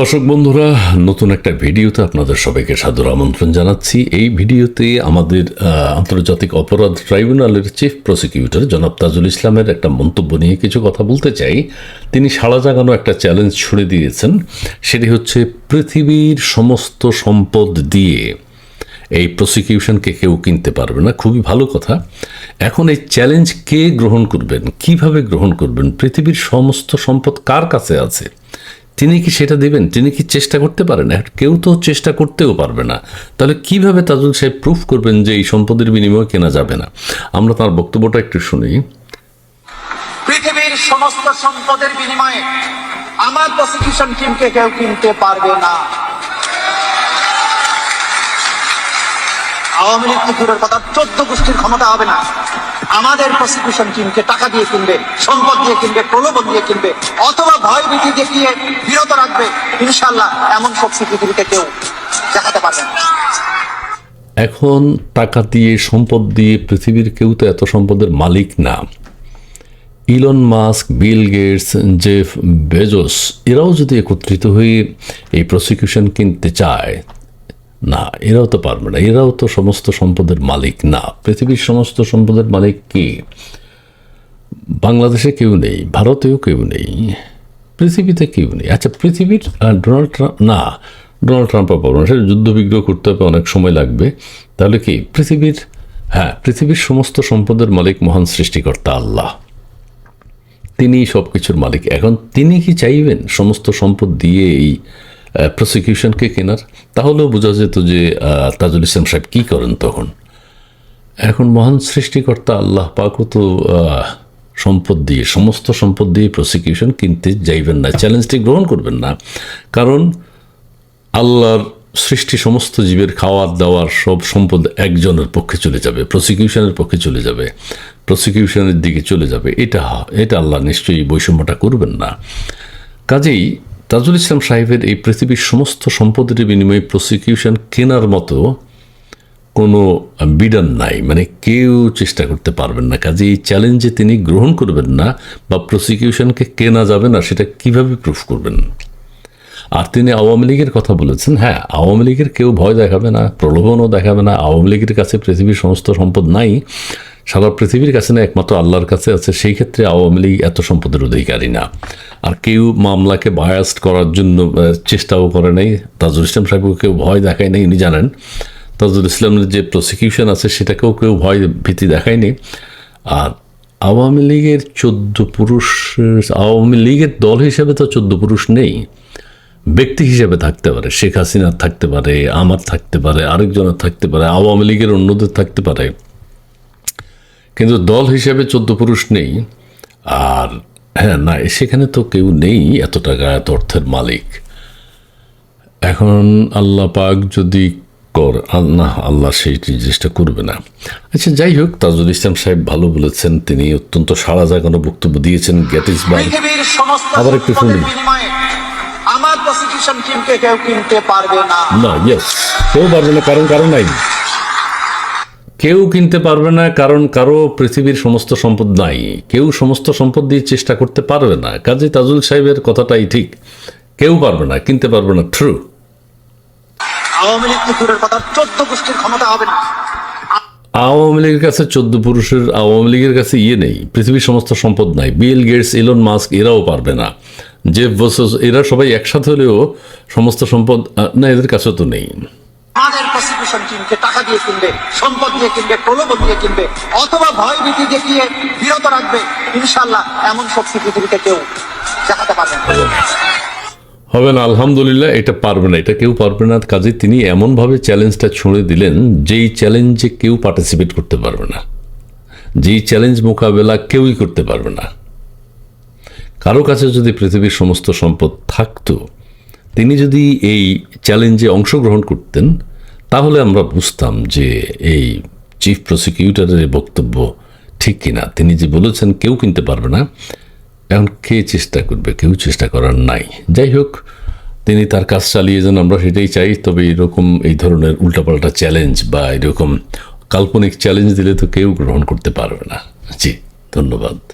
দর্শক বন্ধুরা, নতুন একটা ভিডিওতে আপনাদের সবাইকে সাদর আমন্ত্রণ জানাচ্ছি। এই ভিডিওতে আমাদের আন্তর্জাতিক অপরাধ ট্রাইব্যুনালের চিফ প্রসিকিউটর জনাব তাজুল ইসলামের একটা মন্তব্য নিয়ে কিছু কথা বলতে চাই। তিনি সাড়া জাগানো একটা চ্যালেঞ্জ ছুড়ে দিয়েছেন, সেটি হচ্ছে পৃথিবীর সমস্ত সম্পদ দিয়ে এই প্রসিকিউশনকে কেউ কিনতে পারবে না। খুবই ভালো কথা। এখন এই চ্যালেঞ্জ কে গ্রহণ করবেন, কীভাবে গ্রহণ করবেন, পৃথিবীর সমস্ত সম্পদ কার কাছে আছে? তিনি কি সেটা দেবেন? তিনি কি চেষ্টা করতে পারেন? কেউ তো চেষ্টা করতেও পারবে না। তাহলে কীভাবে তাজুল সাহেব প্রুফ করবেন যে এই সম্পদের বিনিময়ে কেনা যাবে না? আমরা তার বক্তব্যটা একটু শুনি। পৃথিবীর সমস্ত সম্পদের বিনিময়ে আমার প্রসিকিউশন টিমকে কেউ কিনতে পারবে না। আওয়ামী লীগ কথা, চোদ্দ গোষ্ঠীর ক্ষমতা হবে না। আমাদের প্রসিকিউশন টিমকে টাকা দিয়ে কিনবে, সম্পদ দিয়ে কিনবে, প্রলোভন দিয়ে কিনবে, অথবা ভয় ভীতি দেখিয়ে বিরত রাখবে ইনশাল্লাহ এমন শক্তি পৃথিবীতে কেউ দেখাতে পারবে না। এখন টাকা দিয়ে, সম্পদ দিয়ে পৃথিবীর কেউ তো এত সম্পদের মালিক না। Elon Musk, Bill Gates, Jeff Bezos, এরাও যদি একত্রিত হয়ে এই প্রসিকিউশন কিনতে চায় না, এরাও তো পারবে না, এরাও তো সমস্ত সম্পদের মালিক, না। পৃথিবীর সমস্ত সম্পদের মালিক কি? বাংলাদেশে কেউ নেই, ভারতেও কেউ নেই, পৃথিবীতে কেউ নেই। আচ্ছা পৃথিবীর ডোনাল্ড ট্রাম্প, না, ডোনাল্ড ট্রাম্প পাবো না, সেটা যুদ্ধবিগ্রহ করতে হবে, অনেক সময় লাগবে। তাহলে কি, পৃথিবীর হ্যাঁ পৃথিবীর সমস্ত সম্পদের মালিক মহান সৃষ্টিকর্তা আল্লাহ। তিনি সব কিছুর মালিক। এখন তিনি কি চাইবেন? সমস্ত সম্পদ দিয়ে এই প্রসিকিউশনকে কেনার। তাহলেও বোঝা যেত যে তাজুল ইসলাম সাহেব কী করেন তখন। এখন মহান সৃষ্টিকর্তা আল্লাহ পাকও তো সম্পদ দিয়ে, সমস্ত সম্পদ দিয়ে প্রসিকিউশন কিনতে যাইবেন না চ্যালেঞ্জটি গ্রহণ করবেন না। কারণ আল্লাহর সৃষ্টি সমস্ত জীবের খাওয়ার, দাওয়ার সব সম্পদ একজনের পক্ষে চলে যাবে প্রসিকিউশনের পক্ষে চলে যাবে প্রসিকিউশনের দিকে চলে যাবে। এটা এটা আল্লাহ নিশ্চয়ই বৈষম্যটা করবেন না। কাজেই তাজুল ইসলাম সাহেবের এই পৃথিবীর সমস্ত সম্পদের বিনিময়ে প্রসিকিউশন কেনার মতো কোনো বিডান নাই। মানে কেউ চেষ্টা করতে পারবেন না। কাজে এই চ্যালেঞ্জে তিনি গ্রহণ করবেন না বা প্রসিকিউশনকে কেনা যাবে না, সেটা কীভাবে প্রুফ করবেন? আর তিনি আওয়ামী লীগের কথা বলেছেন হ্যাঁ আওয়ামী লীগের কেউ ভয় দেখাবে না, প্রলোভনও দেখাবে না। আওয়ামী লীগের কাছে পৃথিবীর সমস্ত সম্পদ নাই। সারা পৃথিবীর কাছে না একমাত্র আল্লাহর কাছে আছে, সেই ক্ষেত্রে আওয়ামী লীগ এত সম্পদের অধিকারী না। আর কেউ মামলাকে বায়াস্ট করার জন্য চেষ্টাও করে নাই। তাজুল ইসলাম সাহেবকে কেউ ভয় দেখায় নাই উনি জানেন। তাজুল ইসলামের যে প্রসিকিউশন আছে, সেটাকেও কেউ ভয় ভীতি দেখায়নি আর আওয়ামী লীগের চোদ্দ পুরুষ, আওয়ামী লীগের দল হিসেবে তো চোদ্দ পুরুষ নেই। ব্যক্তি হিসেবে থাকতে পারে, শেখ হাসিনার থাকতে পারে, আমার থাকতে পারে, আরেকজনের থাকতে পারে, আওয়ামী লীগের অন্যদের থাকতে পারে। কিন্তু দল হিসেবে চোদ্দ পুরুষ নেই। আর হ্যাঁ না সেখানে তো কেউ নেই এত টাকা এত অর্থের মালিক। এখন আল্লাহ পাক যদি কর আল্লাহ আল্লাহ সেই জিনিসটা করবে না। আচ্ছা যাই হোক তাজুল ইসলাম সাহেব ভালো বলেছেন। তিনি অত্যন্ত সাড়া জাগানো বক্তব্য দিয়েছেন গ্যাটিসবার্গ আবার একটু সম্পদের শুনি। বিনিময়ে আমার প্রসিকিউশন টিমকে কেউ কিনতে পারবে না। না ইয়েস কেউ পারবে না কারণ কারণ নাই। কেউ কিনতে পারবে না কারণ কারও পৃথিবীর সমস্ত সম্পদ নাই। কেউ সমস্ত সম্পদ দিয়ে চেষ্টা করতে পারবে না। কাজী তাজুল সাহেবের কথাটাই ঠিক। কেউ পারবে না কিনতে পারবে না। ট্রু আওয়ামী লীগ তো কথা চোদ্দ গোষ্ঠীর ক্ষমতা হবে না। আওয়ামী লীগের কাছে চোদ্দ পুরুষের আওয়ামী লীগের কাছে ইয়ে নেই। পৃথিবীর সমস্ত সম্পদ নাই। বিল গেটস ইলন মাস্ক এরাও পারবে না। জেফ বসস এরা সবাই একসাথে হলেও সমস্ত সম্পদ না এদের কাছে তো নেই। প্রসিকিউশন টিমকে টাকা দিয়ে কিনবে, সম্পদ দিয়ে কিনবে, প্রলোভন দিয়ে কিনবে, অথবা ভয় ভীতি দেখিয়ে বিরত রাখবে ইনশাল্লাহ এমন শক্তি পৃথিবীতে কেউ দেখাতে পারবে হবে না, আলহামদুলিল্লাহ, এটা পারবে না, এটা কেউ পারবে না। কাজে তিনি এমনভাবে চ্যালেঞ্জটা ছুঁড়ে দিলেন, যেই চ্যালেঞ্জে কেউ পার্টিসিপেট করতে পারবে না। যেই চ্যালেঞ্জ মোকাবেলা কেউই করতে পারবে না। কারও কাছে যদি পৃথিবীর সমস্ত সম্পদ থাকতো, তিনি যদি এই চ্যালেঞ্জে অংশগ্রহণ করতেন তাহলে আমরা বুঝতাম যে এই চিফ প্রসিকিউটরের বক্তব্য ঠিক কিনা। তিনি যে বলেছেন, কেউ কিনতে পারবে না। এখন কে চেষ্টা করবে? কেউ চেষ্টা করার নাই। যাই হোক, তিনি তার কাজ চালিয়ে যান, আমরা সেটাই চাই। তবে এরকম এই ধরনের উল্টাপাল্টা চ্যালেঞ্জ বা এরকম কাল্পনিক চ্যালেঞ্জ দিলে তো কেউ গ্রহণ করতে পারবে না। জি, ধন্যবাদ।